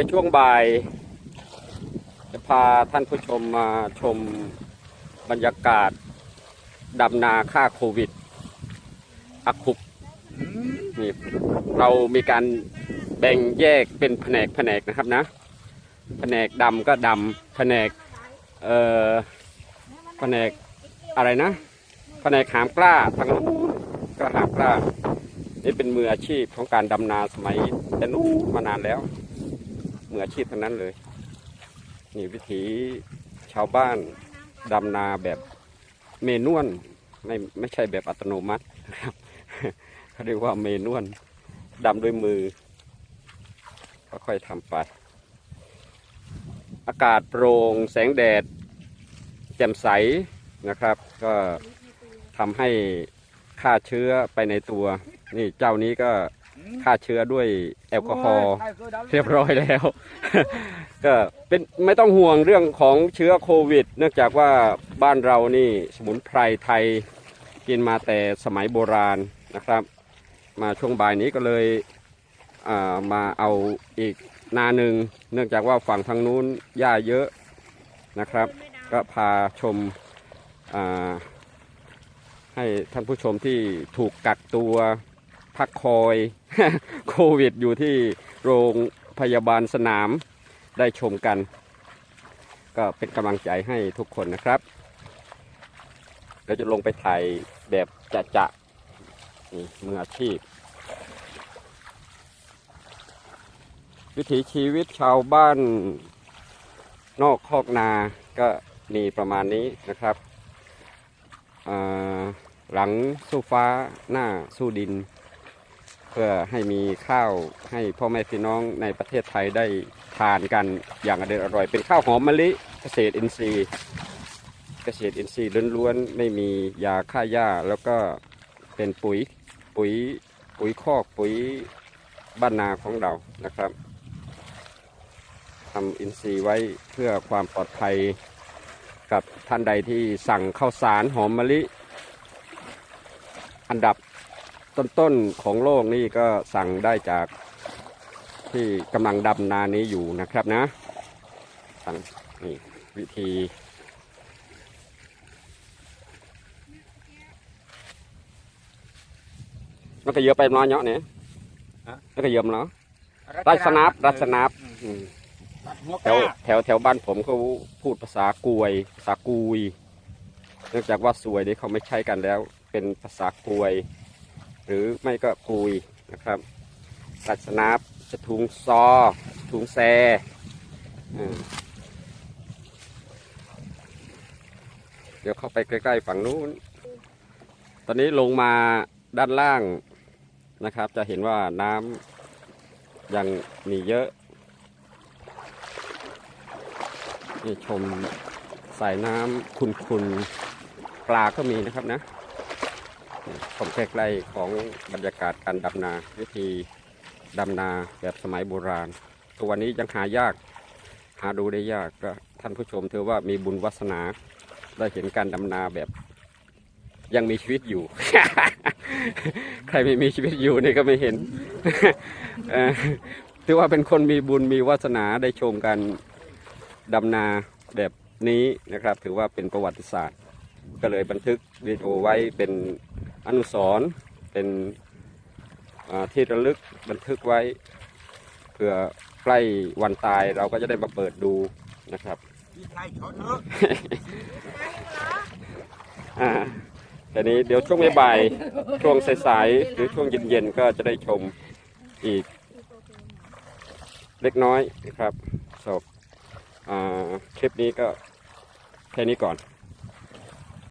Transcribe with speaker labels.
Speaker 1: ในช่วงบ่าย จะพาท่านผู้ชมมาชมบรรยากาศดำนาค่าโควิดอักคุกนี่เรามีการแบ่งแยกเป็นแผนกแผนกนะครับนะแผนกดำก็ดำแผนกเอ่อแผนกอะไรนะแผนกหามกล้าทางนู้นก็หามกล้า นี่เป็นมืออาชีพของการดำนาสมัยแต่นู้นมานานแล้ว มืออาชีพทั้งนั้นเลย นี่วิถีชาวบ้านดำนาแบบเมนวนไม่ไม่ใช่แบบอัตโนมัตินะครับเขาเรียกว่าเมนวนดำด้วยมือค่อยๆทำไป อากาศโปร่งแสงแดด แจ่มใสนะครับ ก็ทำให้ฆ่าเชื้อไปในตัว นี่เจ้านี้ก็ ฆ่าเชื้อด้วยแอลกอฮอล์เรียบร้อยแล้ว ก็เป็นไม่ต้องห่วงเรื่องของเชื้อโควิด เนื่องจากว่าบ้านเรานี่สมุนไพรไทยกินมาแต่สมัยโบราณนะครับ มาช่วงบ่ายนี้ก็เลยอ่ามาเอาอีกนาหนึ่งเนื่องจากว่าฝั่งทางนู้นหญ้าเยอะนะครับ ก็พาชมอ่าให้ท่านผู้ชมที่ถูกกักตัว พักคอยโควิดอยู่ที่โรงพยาบาลสนามได้ชมกัน ก็เป็นกำลังใจให้ทุกคนนะครับเราจะลงไปถ่ายแบบจะจะนี่มืออาชีพ วิถีชีวิตชาวบ้านนอกคอกนา ก็มีประมาณนี้นะครับหลังสู้ฟ้าหน้าสู้ดิน เพื่อให้มีข้าวให้พ่อแม่พี่น้องในประเทศไทยได้ทานกันอย่างอร่อยอร่อย เป็นข้าวหอมมะลิเกษตรอินทรีย์ เกษตรอินทรีย์ล้วนๆไม่มียาฆ่าหญ้าแล้วก็เป็นปุ๋ยปุ๋ยปุ๋ยคอกปุ๋ยบ้านนาของเรานะครับทำอินทรีย์ไว้เพื่อความปลอดภัยกับท่านใดที่สั่งข้าวสารหอมมะลิ อันดับ ต้นๆของโลกนี่ก็สั่งได้จากที่กำลังดำนานี้อยู่นะครับนะสั่งนี่วิธี nó cái dừa em lo nhỏ nè
Speaker 2: Hả?
Speaker 1: nó cái dừa nó รัชนับรัชนับอืม
Speaker 2: ตัดหัว
Speaker 1: แถ
Speaker 2: ก
Speaker 1: ว
Speaker 2: ล้า
Speaker 1: แถวแถวบ้านผมเขาพูดภาษากวย ภาษากุย เนื่องจากว่าสวยนี่เขาไม่ใช้กันแล้ว เป็นภาษากวย หรือไม่ก็กุยนะครับรัชนับจะถุงซอถุงแซเดี๋ยวเข้าไปใกล้ๆฝั่งนู้น ตอนนี้ลงมาด้านล่างนะครับ จะเห็นว่าน้ำยังมีเยอะ นี่ชมสายน้ำคุณคุณปลาก็มีนะครับนะ นี่ชมใกล้ๆของบรรยากาศการดำนาวิธีดำนาแบบสมัยโบราณ ตัววันนี้ยังหายาก หาดูได้ยากก็ท่านผู้ชมถือว่ามีบุญวาสนาได้เห็นการดำนาแบบ ยังมีชีวิตอยู่ ใครไม่มีชีวิตอยู่นี่ก็ไม่เห็นถือว่าเป็นคนมีบุญมีวาสนาได้ชมกันดำนาแบบนี้นะครับ ถือว่าเป็นประวัติศาสตร์ ก็เลยบันทึกวิดีโอไว้เป็น อนุสรณ์เป็นที่ระลึกบันทึกไว้เพื่อใกล้วันตายเราก็จะได้มาเปิดดูนะครับแต่นี้เดี๋ยวช่วงบ่ายช่วงสายๆหรือช่วงเย็นๆก็จะได้ชมอีกเล็กน้อยนะครับสบอ่าคลิปนี้ก็แค่นี้ก่อน